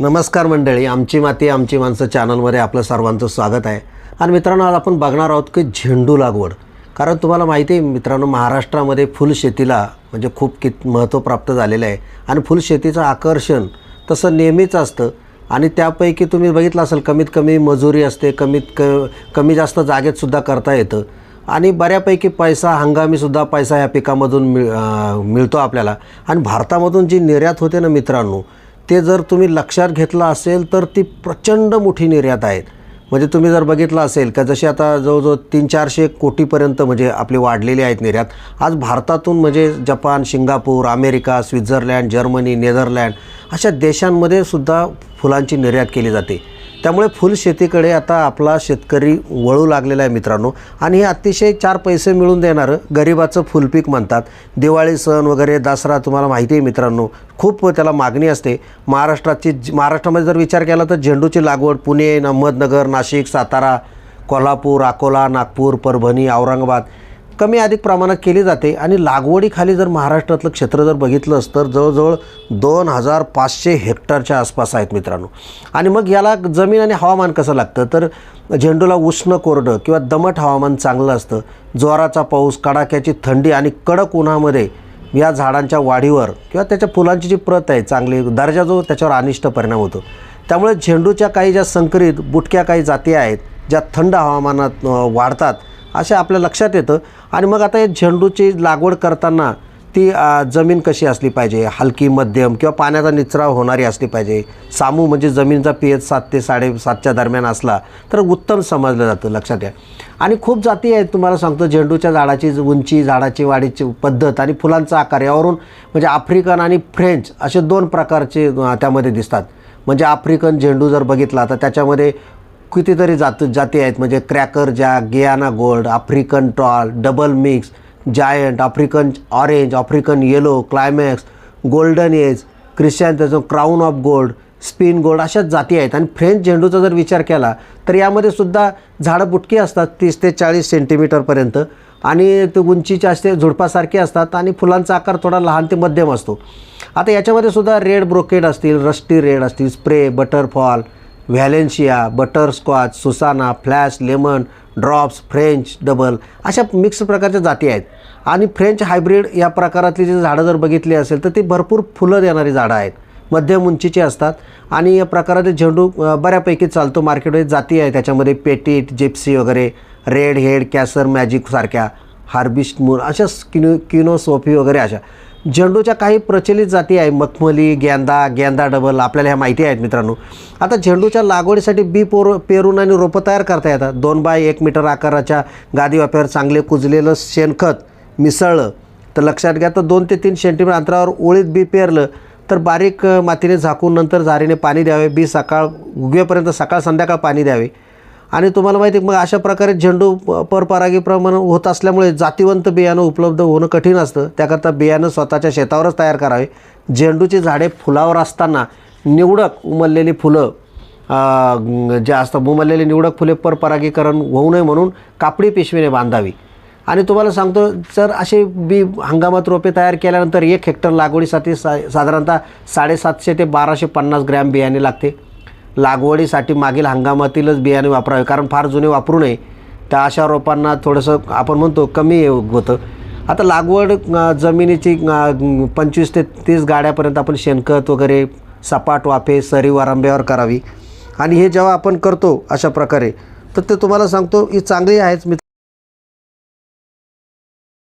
नमस्कार मंडळी आमची माती आमची माणसं चॅनलमध्ये आपलं सर्वांचं स्वागत आहे. आणि मित्रांनो आज आपण बघणार आहोत की झेंडू लागवड. कारण तुम्हाला माहिती आहे मित्रांनो महाराष्ट्रामध्ये फुलशेतीला म्हणजे खूप कित महत्त्व प्राप्त झालेलं आहे. आणि फुलशेतीचं आकर्षण तसं नेहमीच असतं. आणि त्यापैकी तुम्ही बघितलं असेल कमीत कमी मजुरी असते कमीत क कमी जास्त जागेतसुद्धा करता येतं. आणि बऱ्यापैकी पैसा हंगामीसुद्धा पैसा या पिकामधून मिळ मिळतो आपल्याला. आणि भारतामधून जी निर्यात होते ना मित्रांनो ते जर तुम्ही लक्षात घेतलं असेल तर ती प्रचंड मोठी निर्यात आहेत. म्हणजे तुम्ही जर बघितलं असेल का जशी आता जवळजवळ तीन चारशे कोटीपर्यंत म्हणजे आपली वाढलेली आहेत निर्यात. आज भारतातून म्हणजे Japan Singapore America Switzerland Germany Netherland अशा देशांमध्ये सुद्धा फुलांची निर्यात केली जाते. त्यामुळे फुलशेतीकडे आता आपला शेतकरी वळू लागलेला आहे मित्रांनो. आणि हे अतिशय चार पैसे मिळून देणारं गरिबाचं फुलपीक म्हणतात. दिवाळी सण वगैरे दसरा तुम्हाला माहिती आहे मित्रांनो. खूप त्याला मागणी असते. महाराष्ट्राची महाराष्ट्रामध्ये जर विचार केला तर झेंडूची लागवड पुणे अहमदनगर नाशिक सातारा कोल्हापूर अकोला नागपूर परभणी औरंगाबाद कमी अधिक प्रमाणात केली जाते आणि लागवडीखाली जर महाराष्ट्रातलं क्षेत्र जर बघितलंच तर जवळजवळ दोन हजार पाचशे हेक्टरच्या आसपास आहेत मित्रांनो. आणि मग याला जमीन आणि हवामान कसं लागतं? तर झेंडूला उष्ण कोरडं किंवा दमट हवामान चांगलं असतं. जोराचा पाऊस कडाक्याची थंडी आणि कडक उन्हामध्ये या झाडांच्या वाढीवर किंवा त्याच्या फुलांची जी प्रत आहे चांगली दर्जा जो त्याच्यावर अनिष्ट परिणाम होतो. त्यामुळे झेंडूच्या काही ज्या संकरित बुटक्या काही जाती आहेत ज्या थंड हवामानात वाढतात असे आपल्या लक्षात येतं. आणि मग आता हे झेंडूची लागवड करताना ती जमीन कशी असली पाहिजे? हलकी मध्यम किंवा पाण्याचा निचरा होणारी असली पाहिजे? सामू म्हणजे जमीनचा पी एच सात ते साडेसातच्या दरम्यान असला तर उत्तम समजलं जातं लक्षात घ्या आणि खूप जाती आहेत तुम्हाला सांगतो झेंडूच्या झाडाची उंची झाडाची वाढीची पद्धत आणि फुलांचा आकार यावरून म्हणजे आफ्रिकन आणि फ्रेंच असे दोन प्रकारचे त्यामध्ये दिसतात. म्हणजे आफ्रिकन झेंडू जर बघितला तर त्याच्यामध्ये कितीतरी जात जाती आहेत. म्हणजे cracker jack Guiana gold African tall double mix giant African orange African yellow climax golden age Christian त्याचं crown of gold spin gold अशाच जाती आहेत. आणि फ्रेंच झेंडूचा जर विचार केला तर यामध्ये सुद्धा झाडं बुटकी असतात तीस ते चाळीस सेंटीमीटरपर्यंत आणि ते उंचीचे असते झुडपासारखे असतात आणि फुलांचा आकार थोडा लहान ते मध्यम असतो. आता याच्यामध्ये सुद्धा रेड ब्रोकेड असतील रस्टी रेड असतील spray butterfall Valencia butterscotch Susanna flash lemon drops French double अशा मिक्स प्रकारच्या जाती आहेत. आणि फ्रेंच हायब्रिड या प्रकारातली जी झाडं जर बघितली असेल तर ती भरपूर फुलं देणारी झाडं आहेत. मध्यम उंचीची असतात. आणि या प्रकाराचे झेंडू बऱ्यापैकी चालतो मार्केटमध्ये जाती आहे त्याच्यामध्ये पेटीट जिप्सी वगैरे रेड हेड कॅसर मॅजिक सारख्या हार्बिस्ट मून अशा किनो किनोसोफी वगैरे अशा. झेंडूच्या काही प्रचलित जाती आहे. मखमली गेंदा गेंदा डबल आपल्याला ह्या माहिती आहेत मित्रांनो. आता झेंडूच्या लागवडीसाठी बी पोर पेरून आणि रोपं तयार करता येतात. दोन बाय एक मीटर आकाराच्या गादी वाप्यावर चांगले कुजलेलं शेणखत मिसळलं. तर लक्षात घ्या तर दोन ते तीन सेंटीमीटर अंतरावर ओळीत बी पेरलं तर बारीक मातीने झाकून नंतर झारीने पाणी द्यावे. बी सकाळ उगवेपर्यंत सकाळ संध्याकाळ पाणी द्यावे. आणि तुम्हाला माहिती आहे, मग अशा प्रकारे झेंडू प- परपरागीप्रमाणे होत असल्यामुळे जातिवंत बियाणं उपलब्ध होणं कठीण असतं. त्याकरता बियाणं स्वतःच्या शेतावरच तयार करावे. झेंडूची झाडे फुलावर असताना निवडक उमललेली फुलं जे असतं उमललेली निवडक फुले परपरागीकरण होऊ नये म्हणून कापडी पिशवीने बांधावी. आणि तुम्हाला सांगतो जर असे बी हंगामात रोपे तयार केल्यानंतर एक हेक्टर लागवडीसाठी सा साधारणतः साडेसातशे ते बाराशे पन्नास ग्रॅम बियाणे लागते. लागवडीसाठी मागील हंगामातीलच बियाणे वापरावे. कारण फार जुने वापरू नये. त्या अशा रोपांना थोडंसं आपण म्हणतो कमी होतं. आता लागवड जमिनीची पंचवीस ते तीस गाड्यापर्यंत आपण शेणखत वगैरे सपाट वाफे सरी वारंब्यावर करावी. आणि हे जेव्हा आपण करतो अशा प्रकारे तर ते तुम्हाला सांगतो ही चांगली आहेच मित्र